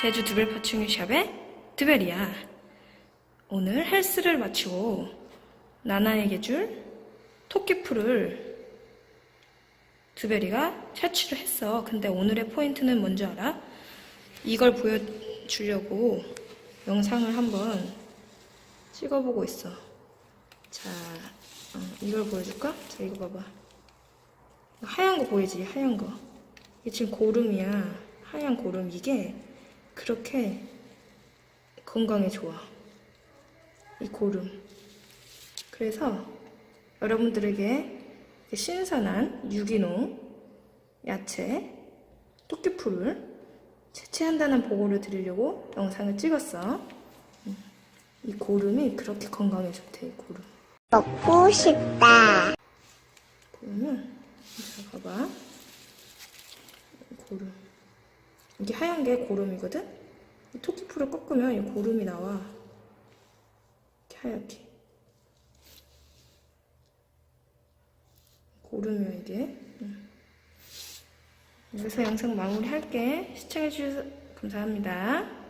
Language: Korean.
제주 두벨 파충류 샵의 두벨이야. 오늘 헬스를 마치고 나나에게 줄 토끼풀을 두벨이가 채취를 했어. 근데 오늘의 포인트는 뭔지 알아? 이걸 보여주려고 영상을 한번 찍어보고 있어. 자, 어, 이걸 보여줄까? 자, 이거 봐봐. 하얀 거 보이지? 하얀 거. 이게 지금 고름이야. 하얀 고름. 이게 그렇게 건강에 좋아. 이 고름. 그래서 여러분들에게 신선한 유기농 야채 토끼풀을 채취한다는 보고를 드리려고 영상을 찍었어. 음. 이 고름이 그렇게 건강에 좋대, 이 고름. 먹고 싶다. 고름은 자 봐봐 고름 이게 하얀 게 고름이거든? 이 토끼풀을 꺾으면 이 고름이 나와. 이렇게 하얗게. 고름이야 이게. 응. 여기서 영상 마무리 할게. 시청해주셔서 감사합니다